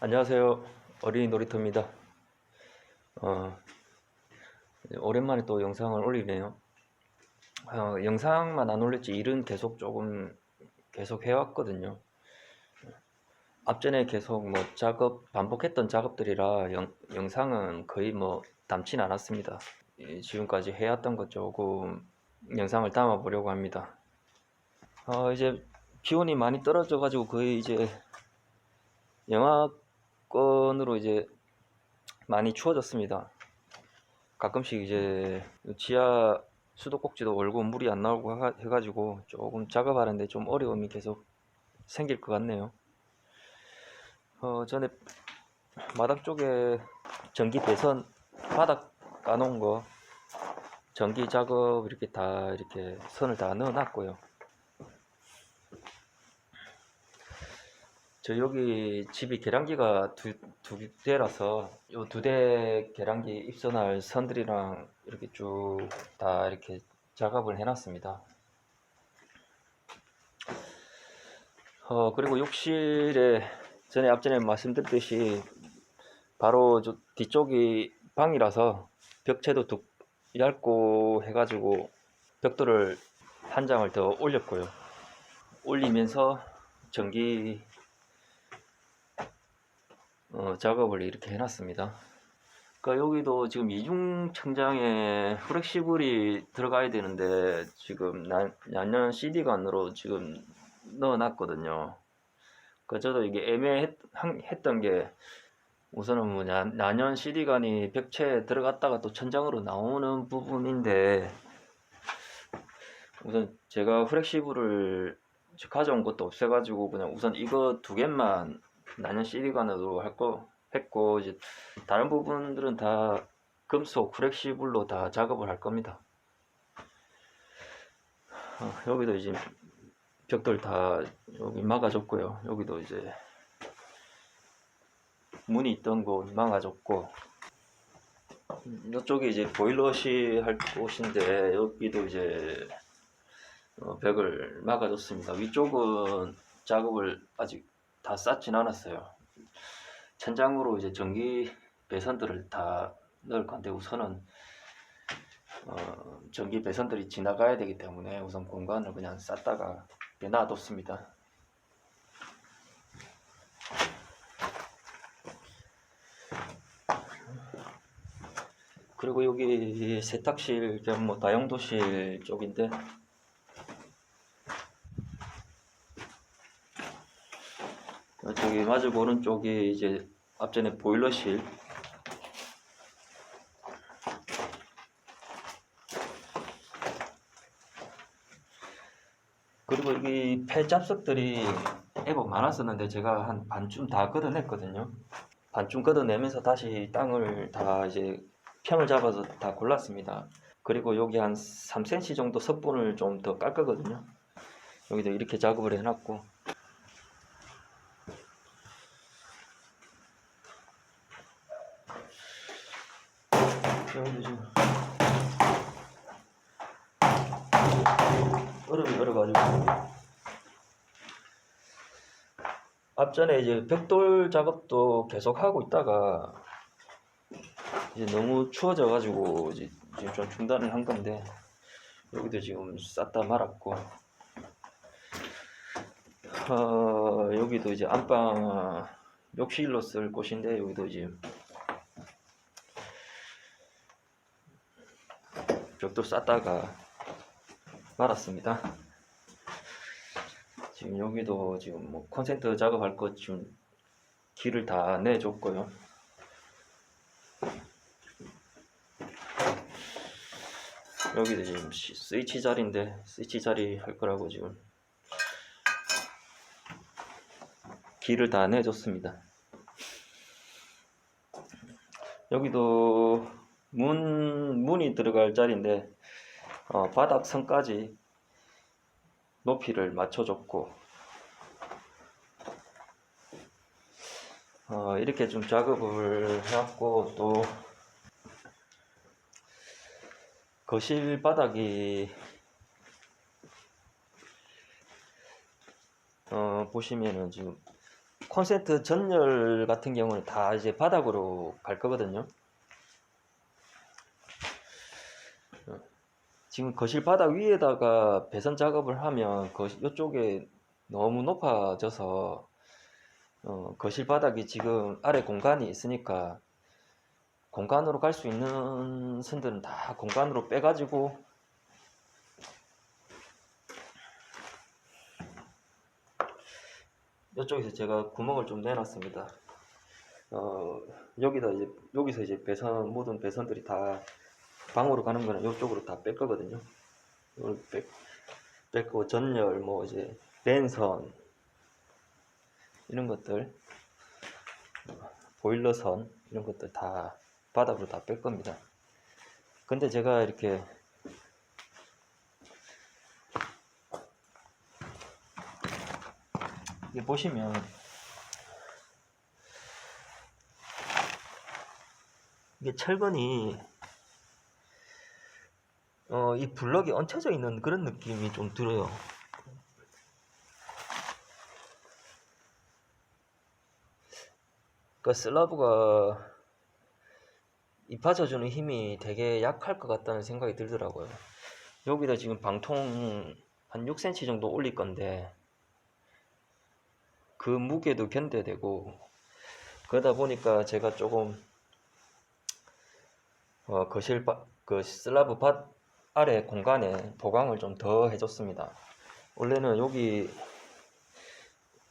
안녕하세요. 어린이 놀이터입니다. 어, 오랜만에 또 영상을 올리네요. 어, 영상만 안 올렸지 일은 계속 조금 계속 해왔거든요. 앞전에 계속 뭐 작업 반복했던 작업들이라 영, 영상은 거의 뭐 담진 않았습니다. 이 지금까지 해왔던 것 조금 영상을 담아 보려고 합니다. 어, 이제 기온이 많이 떨어져 가지고 거의 이제 영하 권으로 이제 많이 추워졌습니다. 가끔씩 이제 지하 수도꼭지도 얼고 물이 안 나오고 하- 해가지고 조금 작업하는데 좀 어려움이 계속 생길 것 같네요. 어, 전에 마당 쪽에 전기 배선 바닥 까놓은 거 전기 작업 이렇게 다 이렇게 선을 다 넣어놨고요. 저 여기 집이 계량기가 두, 두 대라서 요 두 대 계량기 입선할 선들이랑 이렇게 쭉 다 이렇게 작업을 해놨습니다. 어, 그리고 욕실에 전에 앞전에 말씀드렸듯이 바로 저 뒤쪽이 방이라서 벽체도 두, 얇고 해가지고 벽돌을 한 장을 더 올렸고요. 올리면서 전기 어, 작업을 이렇게 해놨습니다. 그러니까 여기도 지금 이중 천장에 프렉시블이 들어가야 되는데 지금 나- 난년 CD관으로 지금 넣어놨거든요. 그 저도 이게 애매했던 게 우선은 뭐 나- 난연 CD관이 벽체에 들어갔다가 또 천장으로 나오는 부분인데 우선 제가 프렉시블을 가져온 것도 없어가지고 그냥 우선 이거 두 개만 난연 CD관으로 할 거 했고 이제 다른 부분들은 다 금속 프렉시블로 다 작업을 할 겁니다. 어, 여기도 이제 벽돌 다 여기 막아줬고요. 여기도 이제 문이 있던 곳 막아줬고 음, 이쪽이 이제 보일러실 할 곳인데 여기도 이제 어, 벽을 막아줬습니다. 위쪽은 작업을 아직 다 쌓진 않았어요. 천장으로 이제 전기 배선들을 다 넣을 건데 우선은 어, 전기 배선들이 지나가야 되기 때문에 우선 공간을 그냥 쌌다가 놔뒀습니다. 그리고 여기 세탁실 겸 뭐 다용도실 쪽인데 저기 마주 보는 쪽이 이제 앞전에 보일러실. 그리고 여기 폐잡석들이 애복 많았었는데 제가 한 반쯤 다 걷어냈거든요. 반쯤 걷어내면서 다시 땅을 다 이제 평을 잡아서 다 골랐습니다. 그리고 여기 한 3cm 정도 석분을 좀더깔 거거든요. 여기도 이렇게 작업을 해놨고 여기도 지금 얼음이 얼어가지고. 앞전에 이제 벽돌 작업도 계속 하고 있다가 이제 너무 추워져가지고 지금 좀 중단을 한 건데 여기도 지금 쌌다 말았고. 어, 여기도 이제 안방 욕실로 쓸 곳인데 여기도 이제 벽돌 쌌다가 말았습니다. 지금 여기도 지금 뭐 콘센트 작업할 것 지금 길을 다 내줬고요. 여기도 지금 시- 스위치 자리인데 스위치 자리 할 거라고 지금 길을 다 내줬습니다. 여기도 문 문이 들어갈 자리인데 어, 바닥 선까지 높이를 맞춰줬고 어, 이렇게 좀 작업을 해왔고 또 거실 바닥이 어, 보시면은 지금 콘센트 전열 같은 경우는 다 이제 바닥으로 갈 거거든요. 어, 지금 거실 바닥 위에다가 배선 작업을 하면 거 이쪽에 너무 높아져서 어, 거실 바닥이 지금 아래 공간이 있으니까 공간으로 갈 수 있는 선들은 다 공간으로 빼가지고 이쪽에서 제가 구멍을 좀 내놨습니다. 어, 여기다 이제 여기서 이제 배선 모든 배선들이 다 방으로 가는 거는 이쪽으로 다 뺄 거거든요. 이걸 뺄, 뺄 거고 전열 뭐 이제 랜선 이런 것들 어, 보일러선 이런 것들 다 바닥으로 다 뺄 겁니다. 근데 제가 이렇게 보시면 이게 철근이 어, 이 블럭이 얹혀져 있는 그런 느낌이 좀 들어요. 그 슬라브가 입받쳐주는 힘이 되게 약할 것 같다는 생각이 들더라고요. 여기다 지금 방통 한 6cm 정도 올릴 건데 그 무게도 견뎌야 되고 그러다 보니까 제가 조금 어, 거실 바, 그 슬라브 밭 아래 공간에 보강을 좀 더 해줬습니다. 원래는 여기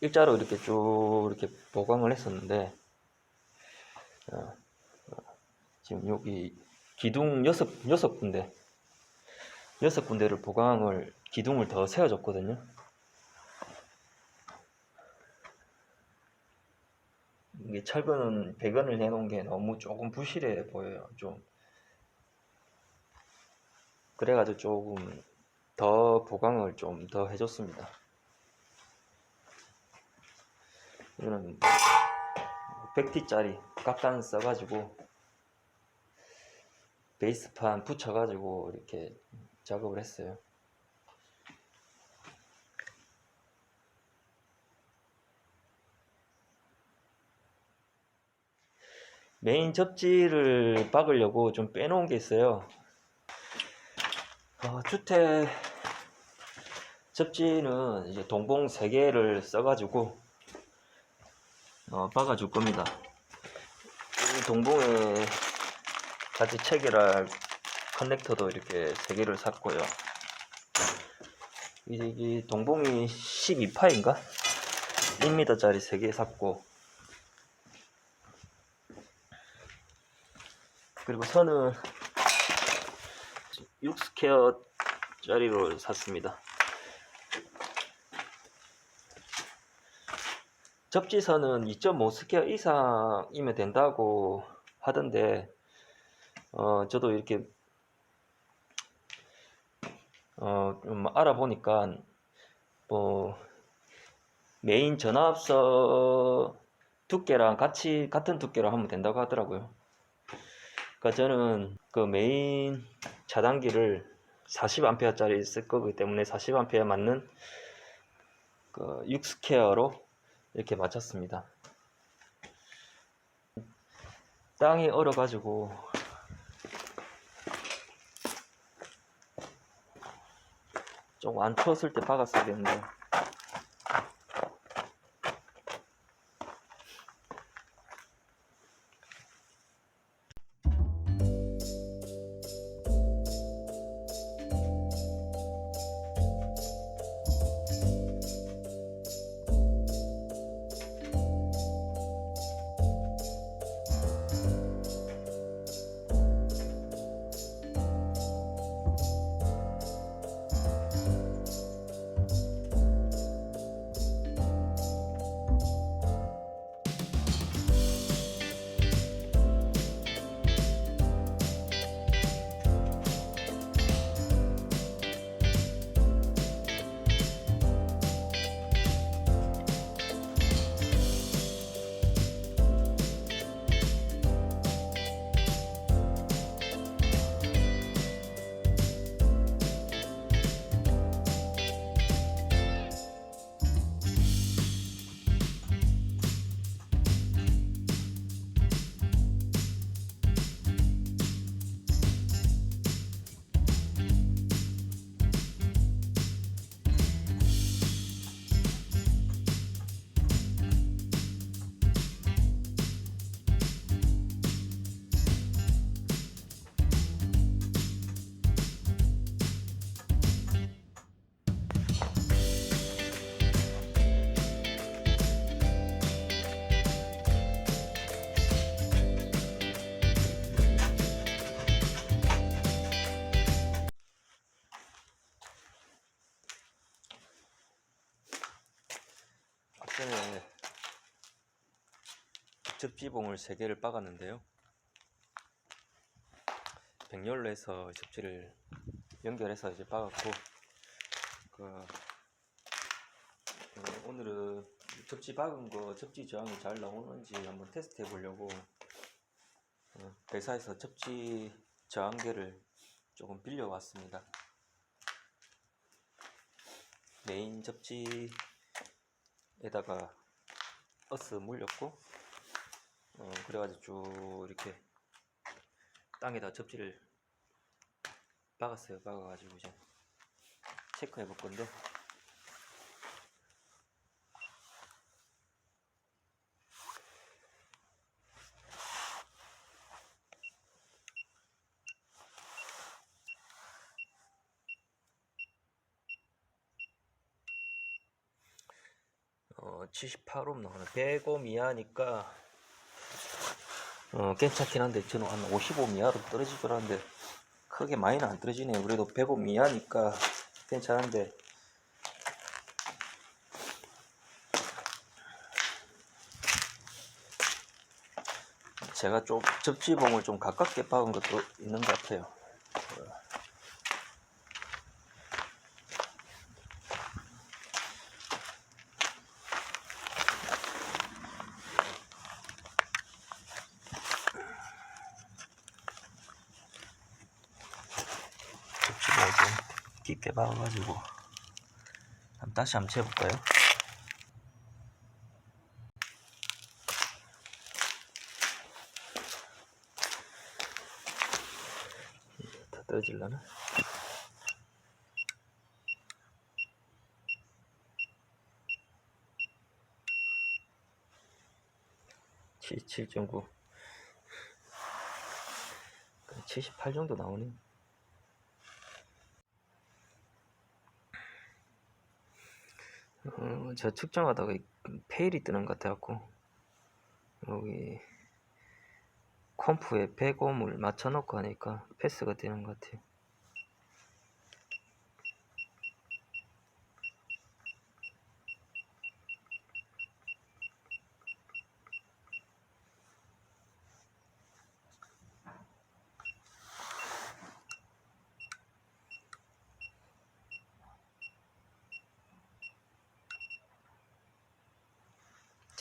일자로 이렇게 쭉 이렇게 보강을 했었는데 어, 어, 지금 여기 기둥 여섯 여섯 군데 여섯 군데를 보강을 기둥을 더 세워줬거든요. 이게 철근은 배건을 해놓은 게 너무 조금 부실해 보여요. 좀 그래가지고 조금 더 보강을 좀 더 해줬습니다. 이거는 100T짜리 깍단 써가지고 베이스판 붙여가지고 이렇게 작업을 했어요. 메인 접지를 박으려고 좀 빼놓은 게 있어요. 어, 주택 접지는 이제 동봉 3개를 써가지고 어, 박아줄 겁니다. 이 동봉에 같이 체결할 커넥터도 이렇게 3개를 샀고요. 이, 이 동봉이 12파인가? 1m짜리 3개 샀고 그리고 선은 6스퀘어 짜리로 샀습니다. 접지선은 2.5스퀘어 이상이면 된다고 하던데 어 저도 이렇게 어 좀 알아보니까 뭐 메인 전압서 두께랑 같이 같은 두께로 하면 된다고 하더라고요. 그러니까 저는 그 메인 차단기를 40A짜리 쓸 거기 때문에 40A 맞는 그 6스퀘어로 이렇게 맞췄습니다. 땅이 얼어가지고 좀안 추웠을 때 박았어야 되는데 접지봉을 3개를 박았는데요. 백열로 해서 접지를 연결해서 이제 박았고 그 어, 오늘은 접지 박은 거 접지 저항이 잘 나오는지 한번 테스트 해 보려고 어, 회사에서 접지 저항계를 조금 빌려 왔습니다. 메인 접지에다가 어스 물렸고 어, 그래가지고 쭉 이렇게 땅에다 접지를 박았어요. 박아가지고 이제 체크해 볼 건데 어, 78옴 나오네. 100옴 이하니까 어, 괜찮긴 한데 저는 한 55옴 이하로 떨어질 줄 알았는데 크게 많이는 안 떨어지네요. 그래도 100옴 이하니까 괜찮은데 제가 좀 접지봉을 좀 가깝게 박은 것도 있는 것 같아요. 깊게 박아가지고 한번 다시 한번 재볼까요? 다 떨어질라나? 칠7.9 78 정도 나오네 어, 저 측정하다가 이 페일이 뜨는 것 같아갖고 여기 컴프에 100옴을 맞춰놓고 하니까 패스가 되는 것 같아요.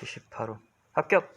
(78호) 합격!